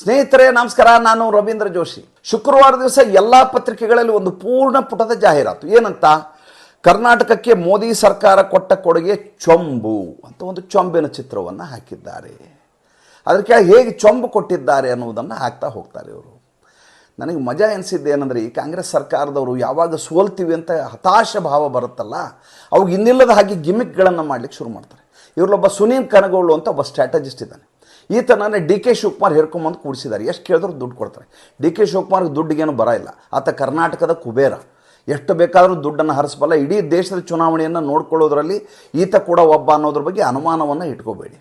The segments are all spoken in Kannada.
ಸ್ನೇಹಿತರೆ, ನಮಸ್ಕಾರ. ನಾನು ರವೀಂದ್ರ ಜೋಶಿ. ಶುಕ್ರವಾರ ದಿವಸ ಎಲ್ಲ ಪತ್ರಿಕೆಗಳಲ್ಲಿ ಒಂದು ಪೂರ್ಣ ಪುಟದ ಜಾಹೀರಾತು. ಏನಂತ? ಕರ್ನಾಟಕಕ್ಕೆ ಮೋದಿ ಸರ್ಕಾರ ಕೊಟ್ಟ ಕೊಡುಗೆ ಚೊಂಬು ಅಂತ ಒಂದು ಚೊಂಬಿನ ಚಿತ್ರವನ್ನು ಹಾಕಿದ್ದಾರೆ. ಅದಕ್ಕೆ ಹೇಗೆ ಚೊಂಬು ಕೊಟ್ಟಿದ್ದಾರೆ ಅನ್ನುವುದನ್ನು ಹಾಕ್ತಾ ಹೋಗ್ತಾರೆ ಇವರು. ನನಗೆ ಮಜಾ ಎನಿಸಿದ್ದೇನೆಂದರೆ ಈ ಕಾಂಗ್ರೆಸ್ ಸರ್ಕಾರದವರು ಯಾವಾಗ ಸೋಲ್ತೀವಿ ಅಂತ ಹತಾಶ ಭಾವ ಬರುತ್ತಲ್ಲ, ಅವಾಗ ಇನ್ನಿಲ್ಲದ ಹಾಗೆ ಗಿಮಿಕ್ಗಳನ್ನು ಮಾಡಲಿಕ್ಕೆ ಶುರು ಮಾಡ್ತಾರೆ. ಇವರಲ್ಲೊಬ್ಬ ಸುನೀಲ್ ಕನಗೋಳು ಅಂತ ಒಬ್ಬ ಸ್ಟ್ರಾಟಜಿಸ್ಟ್ ಇದ್ದಾನೆ. ಈತನನ್ನೇ ಡಿ ಕೆ ಶಿವಕುಮಾರ್ ಹೇರ್ಕೊಂಬಂದು ಕೂಡಿಸಿದ್ದಾರೆ. ಎಷ್ಟು ಕೇಳಿದ್ರು ದುಡ್ಡು ಕೊಡ್ತಾರೆ. ಡಿ ಕೆ ಶಿವಕುಮಾರ್ಗೆ ದುಡ್ಡಿಗೇನು ಬರ ಇಲ್ಲ. ಆತ ಕರ್ನಾಟಕದ ಕುಬೇರ. ಎಷ್ಟು ಬೇಕಾದರೂ ದುಡ್ಡನ್ನು ಹರಿಸಬಲ್ಲ. ಇಡೀ ದೇಶದ ಚುನಾವಣೆಯನ್ನು ನೋಡ್ಕೊಳ್ಳೋದ್ರಲ್ಲಿ ಈತ ಕೂಡ ಒಬ್ಬ ಅನ್ನೋದ್ರ ಬಗ್ಗೆ ಅನುಮಾನವನ್ನು ಇಟ್ಕೋಬೇಡಿ.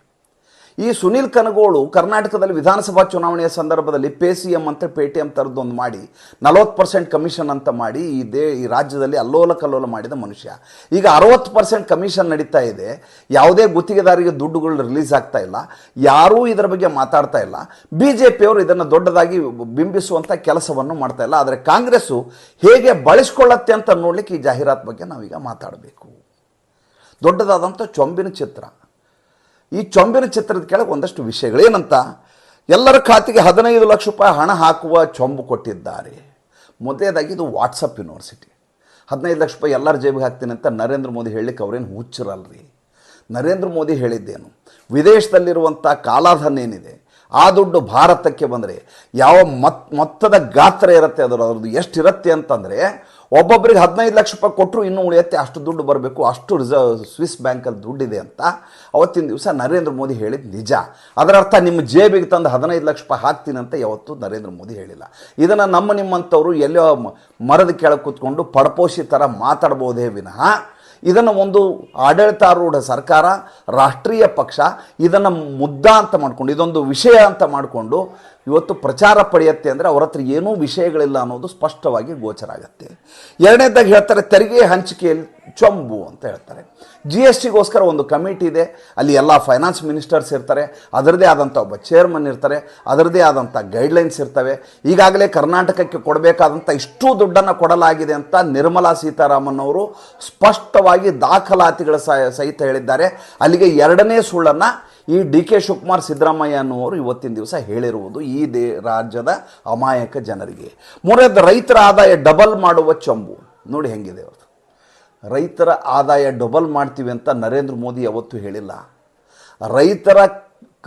ಈ ಸುನೀಲ್ ಕನಗೋಳು ಕರ್ನಾಟಕದಲ್ಲಿ ವಿಧಾನಸಭಾ ಚುನಾವಣೆಯ ಸಂದರ್ಭದಲ್ಲಿ ಪೇ ಸಿ ಎಂ ಅಂತ ಪೇ ಟಿ ಎಂ ಥರದ್ದೊಂದು ಮಾಡಿ ನಲವತ್ತು ಪರ್ಸೆಂಟ್ ಕಮಿಷನ್ ಅಂತ ಮಾಡಿ ಈ ದೇ, ಈ ರಾಜ್ಯದಲ್ಲಿ ಅಲ್ಲೋಲ ಕಲ್ಲೋಲ ಮಾಡಿದ ಮನುಷ್ಯ. ಈಗ ಅರವತ್ತು ಪರ್ಸೆಂಟ್ ಕಮಿಷನ್ ನಡೀತಾ ಇದೆ. ಯಾವುದೇ ಗುತ್ತಿಗೆದಾರಿಗೆ ದುಡ್ಡುಗಳು ರಿಲೀಸ್ ಆಗ್ತಾ ಇಲ್ಲ. ಯಾರೂ ಇದರ ಬಗ್ಗೆ ಮಾತಾಡ್ತಾ ಇಲ್ಲ. ಬಿ ಜೆ ಪಿಯವರು ಇದನ್ನು ದೊಡ್ಡದಾಗಿ ಬಿಂಬಿಸುವಂಥ ಕೆಲಸವನ್ನು ಮಾಡ್ತಾ ಇಲ್ಲ. ಆದರೆ ಕಾಂಗ್ರೆಸ್ಸು ಹೇಗೆ ಬಳಸ್ಕೊಳ್ಳತ್ತೆ ಅಂತ ನೋಡ್ಲಿಕ್ಕೆ ಈ ಜಾಹೀರಾತು ಬಗ್ಗೆ ನಾವೀಗ ಮಾತಾಡಬೇಕು. ದೊಡ್ಡದಾದಂಥ ಚೊಂಬಿನ ಚಿತ್ರ. ಈ ಚೊಂಬಿನ ಚಿತ್ರದ ಕೆಳಗೆ ಒಂದಷ್ಟು ವಿಷಯಗಳೇನಂತ, ಎಲ್ಲರ ಖಾತೆಗೆ ಹದಿನೈದು ಲಕ್ಷ ರೂಪಾಯಿ ಹಣ ಹಾಕುವ ಚೊಂಬು ಕೊಟ್ಟಿದ್ದಾರೆ. ಮೊದಲೇದಾಗಿ ಇದು ವಾಟ್ಸಪ್ ಯೂನಿವರ್ಸಿಟಿ. ಹದಿನೈದು ಲಕ್ಷ ರೂಪಾಯಿ ಎಲ್ಲರ ಜೇಬಿಗೆ ಹಾಕ್ತೀನಿ ಅಂತ ನರೇಂದ್ರ ಮೋದಿ ಹೇಳಲಿಕ್ಕೆ ಅವ್ರೇನು ಹುಚ್ಚಿರಲ್ರಿ? ನರೇಂದ್ರ ಮೋದಿ ಹೇಳಿದ್ದೇನು, ವಿದೇಶದಲ್ಲಿರುವಂಥ ಕಾಲಾಧನ ಏನಿದೆ, ಆ ದುಡ್ಡು ಭಾರತಕ್ಕೆ ಬಂದರೆ ಯಾವ ಮತ್, ಮೊತ್ತದ ಗಾತ್ರ ಇರುತ್ತೆ, ಅದರ ಅದ್ರದ್ದು ಎಷ್ಟಿರುತ್ತೆ ಅಂತಂದರೆ ಒಬ್ಬೊಬ್ಬರಿಗೆ ಹದಿನೈದು ಲಕ್ಷ ರೂಪಾಯಿ ಕೊಟ್ಟರು ಇನ್ನೂ ಉಳಿಯುತ್ತೆ, ಅಷ್ಟು ದುಡ್ಡು ಬರಬೇಕು, ಅಷ್ಟು ರಿಸರ್ವ್ ಸ್ವಿಸ್ ಬ್ಯಾಂಕಲ್ಲಿ ದುಡ್ಡಿದೆ ಅಂತ ಅವತ್ತಿನ ದಿವಸ ನರೇಂದ್ರ ಮೋದಿ ಹೇಳಿದ ನಿಜ. ಅದರ ಅರ್ಥ ನಿಮ್ಮ ಜೇಬಿಗೆ ತಂದು ಹದಿನೈದು ಲಕ್ಷ ರೂಪಾಯಿ ಹಾಕ್ತೀನಿ ಅಂತ ಯಾವತ್ತೂ ನರೇಂದ್ರ ಮೋದಿ ಹೇಳಿಲ್ಲ. ಇದನ್ನು ನಮ್ಮ ನಿಮ್ಮಂಥವ್ರು ಎಲ್ಲೋ ಮರದ ಕೆಳಗೆ ಕೂತ್ಕೊಂಡು ಪಡಪೋಷಿ ಥರ ಮಾತಾಡ್ಬೋದೇ ವಿನಃ ಇದನ್ನು ಒಂದು ಆಡಳಿತಾರೂಢ ಸರ್ಕಾರ, ರಾಷ್ಟ್ರೀಯ ಪಕ್ಷ ಇದನ್ನು ಮುದ್ದ ಅಂತ ಮಾಡಿಕೊಂಡು, ಇದೊಂದು ವಿಷಯ ಅಂತ ಮಾಡಿಕೊಂಡು ಇವತ್ತು ಪ್ರಚಾರ ಪಡೆಯುತ್ತೆ ಅಂದರೆ ಅವ್ರ ಹತ್ರ ಏನೂ ವಿಷಯಗಳಿಲ್ಲ ಅನ್ನೋದು ಸ್ಪಷ್ಟವಾಗಿ ಗೋಚರ ಆಗುತ್ತೆ. ಎರಡನೇದಾಗಿ ಹೇಳ್ತಾರೆ ತೆರಿಗೆ ಹಂಚಿಕೆಯಲ್ಲಿ ಚೊಂಬು ಅಂತ ಹೇಳ್ತಾರೆ. ಜಿ ಎಸ್ ಟಿಗೋಸ್ಕರ ಒಂದು ಕಮಿಟಿ ಇದೆ. ಅಲ್ಲಿ ಎಲ್ಲ ಫೈನಾನ್ಸ್ ಮಿನಿಸ್ಟರ್ಸ್ ಇರ್ತಾರೆ. ಅದರದೇ ಆದಂಥ ಒಬ್ಬ ಚೇರ್ಮನ್ ಇರ್ತಾರೆ. ಅದರದೇ ಆದಂಥ ಗೈಡ್ಲೈನ್ಸ್ ಇರ್ತವೆ. ಈಗಾಗಲೇ ಕರ್ನಾಟಕಕ್ಕೆ ಕೊಡಬೇಕಾದಂಥ ಇಷ್ಟು ದುಡ್ಡನ್ನು ಕೊಡಲಾಗಿದೆ ಅಂತ ನಿರ್ಮಲಾ ಸೀತಾರಾಮನ್ ಅವರು ಸ್ಪಷ್ಟವಾಗಿ ದಾಖಲಾತಿಗಳ ಸಹಿತ ಹೇಳಿದ್ದಾರೆ. ಅಲ್ಲಿಗೆ ಎರಡನೇ ಸುಳ್ಳನ್ನು ಈ ಡಿ ಕೆ ಶಿವಕುಮಾರ್ ಸಿದ್ದರಾಮಯ್ಯ ಅನ್ನುವರು ಇವತ್ತಿನ ದಿವಸ ಹೇಳಿರುವುದು ಈ ದೇ ರಾಜ್ಯದ ಅಮಾಯಕ ಜನರಿಗೆ. ಮೂರನೇದು ರೈತರ ಆದಾಯ ಡಬಲ್ ಮಾಡುವ ಚೊಂಬು. ನೋಡಿ ಹೆಂಗಿದೆ ಅವ್ರದ್ದು. ರೈತರ ಆದಾಯ ಡಬಲ್ ಮಾಡ್ತೀವಿ ಅಂತ ನರೇಂದ್ರ ಮೋದಿ ಯಾವತ್ತೂ ಹೇಳಿಲ್ಲ. ರೈತರ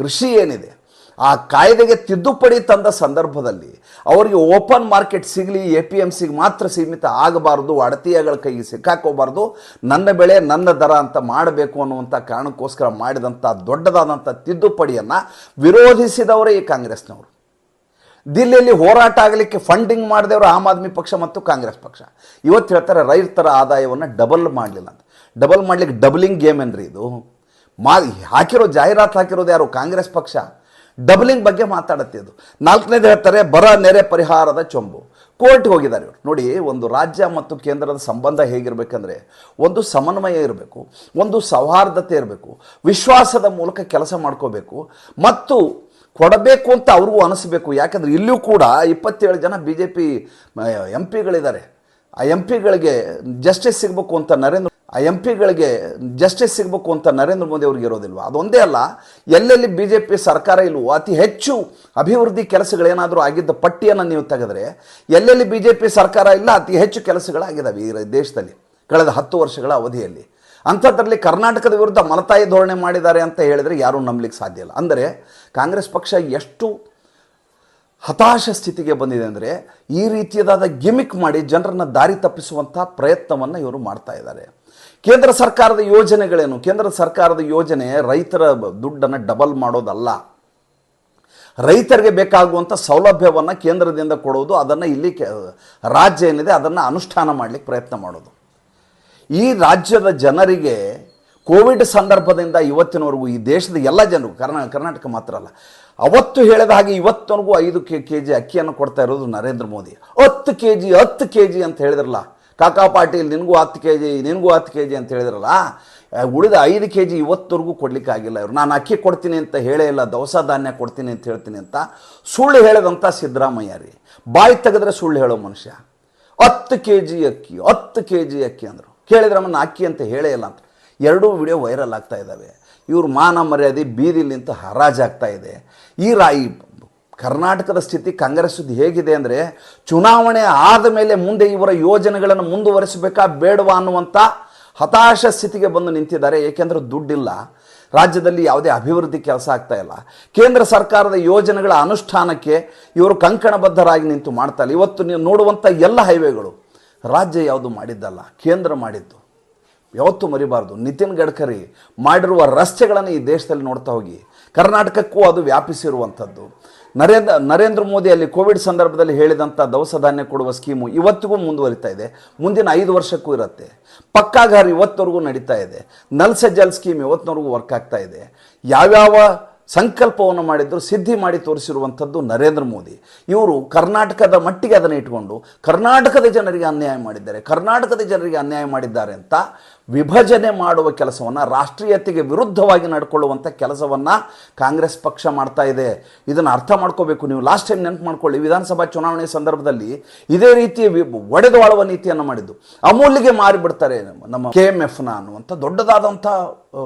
ಕೃಷಿ ಏನಿದೆ, ಆ ಕಾಯ್ದೆಗೆ ತಿದ್ದುಪಡಿ ತಂದ ಸಂದರ್ಭದಲ್ಲಿ ಅವರಿಗೆ ಓಪನ್ ಮಾರ್ಕೆಟ್ ಸಿಗಲಿ ಎ ಪಿ ಎಂ ಸಿಗೆ ಮಾತ್ರ ಸೀಮಿತ ಆಗಬಾರ್ದು, ಅಡತಿಯಗಳ ಕೈಗೆ ಸಿಕ್ಕಾಕೋಬಾರ್ದು, ನನ್ನ ಬೆಳೆ ನನ್ನ ದರ ಅಂತ ಮಾಡಬೇಕು ಅನ್ನುವಂಥ ಕಾರಣಕ್ಕೋಸ್ಕರ ಮಾಡಿದಂಥ ದೊಡ್ಡದಾದಂಥ ತಿದ್ದುಪಡಿಯನ್ನು ವಿರೋಧಿಸಿದವರೇ ಈ ಕಾಂಗ್ರೆಸ್ನವರು. ದಿಲ್ಲಿಯಲ್ಲಿ ಹೋರಾಟ ಆಗಲಿಕ್ಕೆ ಫಂಡಿಂಗ್ ಮಾಡಿದವರು ಆಮ್ ಆದ್ಮಿ ಪಕ್ಷ ಮತ್ತು ಕಾಂಗ್ರೆಸ್ ಪಕ್ಷ. ಇವತ್ತು ಹೇಳ್ತಾರೆ ರೈತರ ಆದಾಯವನ್ನು ಡಬಲ್ ಮಾಡಲಿಲ್ಲ ಅಂತ. ಡಬಲ್ ಮಾಡಲಿಕ್ಕೆ ಡಬಲಿಂಗ್ ಗೇಮ್ ಏನ್ರಿ ಇದು? ಮಾ, ಹಾಕಿರೋ ಜಾಹೀರಾತು ಹಾಕಿರೋದು ಯಾರು? ಕಾಂಗ್ರೆಸ್ ಪಕ್ಷ. ಡಬಲಿಂಗ್ ಬಗ್ಗೆ ಮಾತಾಡುತ್ತೆ ಇದು. ನಾಲ್ಕನೇದು ಹೇಳ್ತಾರೆ ಬರ ನೆರೆ ಪರಿಹಾರದ ಚೊಂಬು. ಕೋರ್ಟ್ಗೆ ಹೋಗಿದ್ದಾರೆ ಇವರು. ನೋಡಿ, ಒಂದು ರಾಜ್ಯ ಮತ್ತು ಕೇಂದ್ರದ ಸಂಬಂಧ ಹೇಗಿರಬೇಕಂದ್ರೆ, ಒಂದು ಸಮನ್ವಯ ಇರಬೇಕು, ಒಂದು ಸೌಹಾರ್ದತೆ ಇರಬೇಕು, ವಿಶ್ವಾಸದ ಮೂಲಕ ಕೆಲಸ ಮಾಡ್ಕೋಬೇಕು, ಮತ್ತು ಕೊಡಬೇಕು ಅಂತ ಅವ್ರಿಗೂ ಅನಿಸ್ಬೇಕು. ಯಾಕಂದ್ರೆ ಇಲ್ಲಿಯೂ ಕೂಡ ಇಪ್ಪತ್ತೇಳು ಜನ ಬಿ ಜೆ ಪಿ ಎಂ ಪಿಗಳಿದ್ದಾರೆ ಆ ಎಂ ಪಿಗಳಿಗೆ ಜಸ್ಟಿಸ್ ಸಿಗಬೇಕು ಅಂತ ನರೇಂದ್ರ, ಆ ಎಂ ಪಿಗಳಿಗೆ ಜಸ್ಟಿಸ್ ಸಿಗಬೇಕು ಅಂತ ನರೇಂದ್ರ ಮೋದಿ ಅವ್ರಿಗೆ ಇರೋದಿಲ್ವ? ಅದೊಂದೇ ಅಲ್ಲ, ಎಲ್ಲೆಲ್ಲಿ ಬಿ ಜೆ ಪಿ ಸರ್ಕಾರ ಇಲ್ವೋ, ಅತಿ ಹೆಚ್ಚು ಅಭಿವೃದ್ಧಿ ಕೆಲಸಗಳೇನಾದರೂ ಆಗಿದ್ದ ಪಟ್ಟಿಯನ್ನು ನೀವು ತೆಗೆದ್ರೆ, ಎಲ್ಲೆಲ್ಲಿ ಬಿ ಜೆ ಪಿ ಸರ್ಕಾರ ಇಲ್ಲ, ಅತಿ ಹೆಚ್ಚು ಕೆಲಸಗಳಾಗಿದ್ದಾವೆ ಈ ದೇಶದಲ್ಲಿ, ಕಳೆದ ಹತ್ತು ವರ್ಷಗಳ ಅವಧಿಯಲ್ಲಿ. ಅಂಥದ್ರಲ್ಲಿ ಕರ್ನಾಟಕದ ವಿರುದ್ಧ ಮಲತಾಯಿ ಧೋರಣೆ ಮಾಡಿದ್ದಾರೆ ಅಂತ ಹೇಳಿದರೆ ಯಾರೂ ನಂಬಲಿಕ್ಕೆ ಸಾಧ್ಯ ಇಲ್ಲ. ಅಂದರೆ ಕಾಂಗ್ರೆಸ್ ಪಕ್ಷ ಎಷ್ಟು ಹತಾಶ ಸ್ಥಿತಿಗೆ ಬಂದಿದೆ ಅಂದರೆ ಈ ರೀತಿಯದಾದ ಗಿಮಿಕ್ ಮಾಡಿ ಜನರನ್ನು ದಾರಿ ತಪ್ಪಿಸುವಂಥ ಪ್ರಯತ್ನವನ್ನು ಇವರು ಮಾಡ್ತಾ ಇದ್ದಾರೆ. ಕೇಂದ್ರ ಸರ್ಕಾರದ ಯೋಜನೆಗಳೇನು? ಕೇಂದ್ರ ಸರ್ಕಾರದ ಯೋಜನೆ ರೈತರ ದುಡ್ಡನ್ನು ಡಬಲ್ ಮಾಡೋದಲ್ಲ. ರೈತರಿಗೆ ಬೇಕಾಗುವಂಥ ಸೌಲಭ್ಯವನ್ನು ಕೇಂದ್ರದಿಂದ ಕೊಡೋದು, ಅದನ್ನು ಇಲ್ಲಿ ರಾಜ್ಯ ಏನಿದೆ ಅದನ್ನು ಅನುಷ್ಠಾನ ಮಾಡಲಿಕ್ಕೆ ಪ್ರಯತ್ನ ಮಾಡೋದು. ಈ ರಾಜ್ಯದ ಜನರಿಗೆ ಕೋವಿಡ್ ಸಂದರ್ಭದಿಂದ ಇವತ್ತಿನವರೆಗೂ ಈ ದೇಶದ ಎಲ್ಲ ಜನರು, ಕರ್ನಾ, ಕರ್ನಾಟಕ ಮಾತ್ರ ಅಲ್ಲ, ಅವತ್ತು ಹೇಳಿದ ಹಾಗೆ ಇವತ್ತವರೆಗೂ ಐದು ಕೆ ಕೆ ಜಿ ಅಕ್ಕಿಯನ್ನು ಕೊಡ್ತಾ ಇರೋದು ನರೇಂದ್ರ ಮೋದಿ. ಹತ್ತು ಕೆ ಜಿ ಹತ್ತು ಕೆ ಜಿ ಅಂತ ಹೇಳಿದ್ರಲ್ಲ. ಕಾಕಾ ಪಾಟೀಲ್, ನಿನಗೂ ಹತ್ತು ಕೆ ಜಿ ನಿನಗೂ ಹತ್ತು ಕೆ ಜಿ ಅಂತ ಹೇಳಿದ್ರಲ್ಲ. ಉಳಿದ ಐದು ಕೆ ಜಿ ಇವತ್ತವರೆಗೂ ಕೊಡ್ಲಿಕ್ಕೆ ಆಗಿಲ್ಲ ಇವರು. ನಾನು ಅಕ್ಕಿ ಕೊಡ್ತೀನಿ ಅಂತ ಹೇಳೇ ಇಲ್ಲ, ದವಸ ಧಾನ್ಯ ಕೊಡ್ತೀನಿ ಅಂತ ಹೇಳ್ತೀನಿ ಅಂತ ಸುಳ್ಳು ಹೇಳಿದಂಥ ಸಿದ್ದರಾಮಯ್ಯ ರೀ. ಬಾಯಿ ತೆಗೆದ್ರೆ ಸುಳ್ಳು ಹೇಳೋ ಮನುಷ್ಯ. ಹತ್ತು ಕೆ ಜಿ ಅಕ್ಕಿ, ಹತ್ತು ಕೆ ಜಿ ಅಕ್ಕಿ ಅಂದರು. ಕೇಳಿದ್ರೆ ನಮ್ಮನ್ನು ಅಕ್ಕಿ ಅಂತ ಹೇಳೇ ಇಲ್ಲ ಅಂತ. ಎರಡೂ ವಿಡಿಯೋ ವೈರಲ್ ಆಗ್ತಾ ಇದ್ದಾವೆ. ಇವ್ರ ಮಾನ ಮರ್ಯಾದೆ ಬೀದಿಲಿಂತ ಹರಾಜಾಗ್ತಾ ಇದೆ. ಈ ರಾಯಿ, ಕರ್ನಾಟಕದ ಸ್ಥಿತಿ ಕಾಂಗ್ರೆಸ್ದು ಹೇಗಿದೆ ಅಂದರೆ, ಚುನಾವಣೆ ಆದ ಮೇಲೆ ಮುಂದೆ ಇವರ ಯೋಜನೆಗಳನ್ನು ಮುಂದುವರಿಸಬೇಕಾ ಬೇಡವಾ ಅನ್ನುವಂಥ ಹತಾಶ ಸ್ಥಿತಿಗೆ ಬಂದು ನಿಂತಿದ್ದಾರೆ. ಏಕೆಂದರೆ ದುಡ್ಡಿಲ್ಲ. ರಾಜ್ಯದಲ್ಲಿ ಯಾವುದೇ ಅಭಿವೃದ್ಧಿ ಕೆಲಸ ಆಗ್ತಾ ಇಲ್ಲ. ಕೇಂದ್ರ ಸರ್ಕಾರದ ಯೋಜನೆಗಳ ಅನುಷ್ಠಾನಕ್ಕೆ ಇವರು ಕಂಕಣಬದ್ಧರಾಗಿ ನಿಂತು ಮಾಡ್ತಾ ಇಲ್ಲ. ಇವತ್ತು ನೀವು ನೋಡುವಂಥ ಎಲ್ಲ ಹೈವೇಗಳು ರಾಜ್ಯ ಯಾವುದು ಮಾಡಿದ್ದಲ್ಲ, ಕೇಂದ್ರ ಮಾಡಿದ್ದು ಯಾವತ್ತೂ ಮರಿಬಾರ್ದು. ನಿತಿನ್ ಗಡ್ಕರಿ ಮಾಡಿರುವ ರಸ್ತೆಗಳನ್ನು ಈ ದೇಶದಲ್ಲಿ ನೋಡ್ತಾ ಹೋಗಿ, ಕರ್ನಾಟಕಕ್ಕೂ ಅದು ವ್ಯಾಪಿಸಿರುವಂಥದ್ದು. ನರೇಂದ್ರ ನರೇಂದ್ರ ಮೋದಿ ಅಲ್ಲಿ ಕೋವಿಡ್ ಸಂದರ್ಭದಲ್ಲಿ ಹೇಳಿದಂಥ ದವಸ ಧಾನ್ಯ ಕೊಡುವ ಸ್ಕೀಮು ಇವತ್ತಿಗೂ ಮುಂದುವರಿತಾ ಇದೆ. ಮುಂದಿನ ಐದು ವರ್ಷಕ್ಕೂ ಇರುತ್ತೆ. ಪಕ್ಕಾಗಾರ ಇವತ್ತವರೆಗೂ ನಡೀತಾ ಇದೆ. ನಲ್ಸೆ ಜಲ್ ಸ್ಕೀಮ್ ಇವತ್ತಿನವರೆಗೂ ವರ್ಕ್ ಆಗ್ತಾ ಇದೆ. ಯಾವ್ಯಾವ ಸಂಕಲ್ಪವನ್ನು ಮಾಡಿದ್ದರು ಸಿದ್ಧಿ ಮಾಡಿ ತೋರಿಸಿರುವಂಥದ್ದು ನರೇಂದ್ರ ಮೋದಿ. ಇವರು ಕರ್ನಾಟಕದ ಮಟ್ಟಿಗೆ ಅದನ್ನು ಇಟ್ಕೊಂಡು, ಕರ್ನಾಟಕದ ಜನರಿಗೆ ಅನ್ಯಾಯ ಮಾಡಿದ್ದಾರೆ, ಕರ್ನಾಟಕದ ಜನರಿಗೆ ಅನ್ಯಾಯ ಮಾಡಿದ್ದಾರೆ ಅಂತ ವಿಭಜನೆ ಮಾಡುವ ಕೆಲಸವನ್ನು, ರಾಷ್ಟ್ರೀಯತೆಗೆ ವಿರುದ್ಧವಾಗಿ ನಡ್ಕೊಳ್ಳುವಂಥ ಕೆಲಸವನ್ನು ಕಾಂಗ್ರೆಸ್ ಪಕ್ಷ ಮಾಡ್ತಾ ಇದೆ. ಇದನ್ನು ಅರ್ಥ ಮಾಡ್ಕೋಬೇಕು ನೀವು. ಲಾಸ್ಟ್ ಟೈಮ್ ನೆನಪು ಮಾಡ್ಕೊಳ್ಳಿ, ವಿಧಾನಸಭಾ ಚುನಾವಣೆ ಸಂದರ್ಭದಲ್ಲಿ ಇದೇ ರೀತಿಯ ವಿ- ಒಡೆದುವಾಳುವ ನೀತಿಯನ್ನು ಮಾಡಿದ್ದು. ಅಮೂಲ್ಯಗೆ ಮಾರಿಬಿಡ್ತಾರೆ ನಮ್ಮ ಕೆ ಎಂ ಎಫ್ನ ಅನ್ನುವಂಥ ದೊಡ್ಡದಾದಂಥ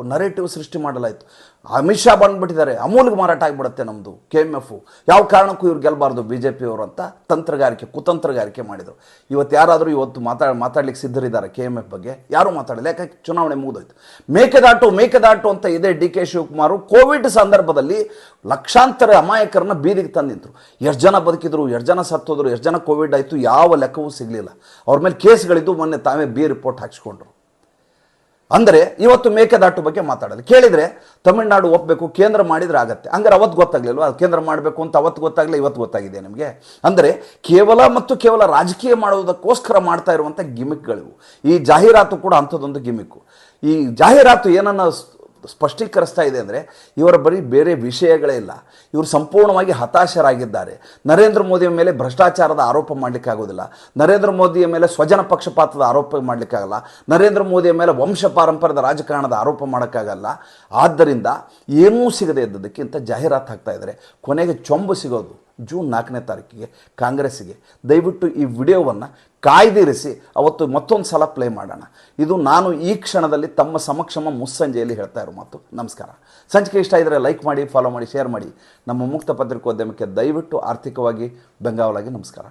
ನರೇಟಿವ್ ಸೃಷ್ಟಿ ಮಾಡಲಾಯಿತು. ಅಮಿತ್ ಶಾ ಬಂದ್ಬಿಟ್ಟಿದ್ದಾರೆ. ಅಮೂಲ್ಗೆ ಮಾರಾಟ ಆಗಿಬಿಡುತ್ತೆ ನಮ್ಮದು ಕೆ ಎಂ ಎಫ್ ಯಾವ ಕಾರಣಕ್ಕೂ ಇವ್ರು ಗೆಲ್ಲಬಾರ್ದು ಬಿ ಜೆ ಪಿಯವರು ಅಂತ ತಂತ್ರಗಾರಿಕೆ, ಕುತಂತ್ರಗಾರಿಕೆ ಮಾಡಿದರು. ಇವತ್ತು ಯಾರಾದರೂ ಇವತ್ತು ಮಾತಾ ಮಾತಾಡ್ಲಿಕ್ಕೆ ಸಿದ್ಧರಿದ್ದಾರೆ ಕೆ ಎಂ ಎಫ್ ಬಗ್ಗೆ. ಯಾರೂ ಮಾತಾಡಲಿ ಯಾಕೆ ಚುನಾವಣೆ ಮುಗಿದೋಯ್ತು. ಮೇಕೆದಾಟು ಮೇಕೆದಾಟು ಅಂತ ಇದೆ ಡಿ ಕೆ ಶಿವಕುಮಾರ್. ಕೋವಿಡ್ ಸಂದರ್ಭದಲ್ಲಿ ಲಕ್ಷಾಂತರ ಅಮಾಯಕರನ್ನ ಬೀದಿಗೆ ತಂದಿದ್ರು. ಎಷ್ಟು ಜನ ಬದುಕಿದ್ರು, ಎಷ್ಟು ಜನ ಸತ್ತೋದ್ರು, ಎಷ್ಟು ಜನ ಕೋವಿಡ್ ಆಯಿತು, ಯಾವ ಲೆಕ್ಕವೂ ಸಿಗಲಿಲ್ಲ. ಅವ್ರ ಮೇಲೆ ಕೇಸ್ಗಳಿದ್ದು ಮೊನ್ನೆ ತಾವೇ ಬಿ ರಿಪೋರ್ಟ್ ಹಾಕ್ಸ್ಕೊಂಡ್ರು. ಅಂದರೆ ಇವತ್ತು ಮೇಕೆದಾಟು ಬಗ್ಗೆ ಮಾತಾಡೋದು. ಕೇಳಿದರೆ ತಮಿಳುನಾಡು ಒಪ್ಪಬೇಕು ಕೇಂದ್ರ ಮಾಡಿದರೆ ಆಗತ್ತೆ. ಹಂಗಾರೆ ಅವತ್ತು ಗೊತ್ತಾಗ್ಲಿಲ್ವಾ? ಕೇಂದ್ರ ಮಾಡಬೇಕು ಅಂತ ಅವತ್ತು ಗೊತ್ತಾಗಲಿ ಇವತ್ತು ಗೊತ್ತಾಗಿದೆ ನಿಮಗೆ. ಅಂದರೆ ಕೇವಲ ಮತ್ತು ಕೇವಲ ರಾಜಕೀಯ ಮಾಡುವುದಕ್ಕೋಸ್ಕರ ಮಾಡ್ತಾ ಇರುವಂಥ ಗಿಮಿಕ್ಗಳಿವು. ಈ ಜಾಹೀರಾತು ಕೂಡ ಅಂಥದ್ದೊಂದು ಗಿಮಿಕ್ಕು. ಈ ಜಾಹೀರಾತು ಏನನ್ನ ಸ್ಪಷ್ಟೀಕರಿಸ್ತಾ ಇದೆ ಅಂದರೆ ಇವರ ಬರೀ ಬೇರೆ ವಿಷಯಗಳೇ ಇಲ್ಲ. ಇವರು ಸಂಪೂರ್ಣವಾಗಿ ಹತಾಶರಾಗಿದ್ದಾರೆ. ನರೇಂದ್ರ ಮೋದಿಯ ಮೇಲೆ ಭ್ರಷ್ಟಾಚಾರದ ಆರೋಪ ಮಾಡಲಿಕ್ಕಾಗೋದಿಲ್ಲ ನರೇಂದ್ರ ಮೋದಿಯ ಮೇಲೆ ಸ್ವಜನ ಪಕ್ಷಪಾತದ ಆರೋಪ ಮಾಡಲಿಕ್ಕಾಗಲ್ಲ ನರೇಂದ್ರ ಮೋದಿಯ ಮೇಲೆ ವಂಶ ಪಾರಂಪರ್ಯದ ರಾಜಕಾರಣದ ಆರೋಪ ಮಾಡೋಕ್ಕಾಗಲ್ಲ ಆದ್ದರಿಂದ ಏನೂ ಸಿಗದೆ ಇದ್ದದಕ್ಕಿಂತ ಜಾಹೀರಾತು ಹಾಕ್ತಾ ಇದ್ದಾರೆ. ಕೊನೆಗೆ ಚೊಂಬು ಸಿಗೋದು. ಜೂನ್ ನಾಲ್ಕನೇ ತಾರೀಕಿಗೆ ಕಾಂಗ್ರೆಸ್ಸಿಗೆ. ದಯವಿಟ್ಟು ಈ ವಿಡಿಯೋವನ್ನು ಕಾಯ್ದಿರಿಸಿ, ಅವತ್ತು ಮತ್ತೊಂದು ಸಲ ಪ್ಲೇ ಮಾಡೋಣ. ಇದು ನಾನು ಈ ಕ್ಷಣದಲ್ಲಿ ತಮ್ಮ ಸಮಕ್ಷಮ ಮುಸ್ಸಂಜೆಯಲ್ಲಿ ಹೇಳ್ತಾ ಇರೋ ಮಾತು. ನಮಸ್ಕಾರ. ಸಂಚಿಕೆ ಇಷ್ಟ ಇದ್ದರೆ ಲೈಕ್ ಮಾಡಿ ಫಾಲೋ ಮಾಡಿ ಶೇರ್ ಮಾಡಿ. ನಮ್ಮ ಮುಕ್ತ ಪತ್ರಿಕೋದ್ಯಮಕ್ಕೆ ದಯವಿಟ್ಟು ಆರ್ಥಿಕವಾಗಿ ಬೆಂಗಾವಲಾಗಿ ನಮಸ್ಕಾರ.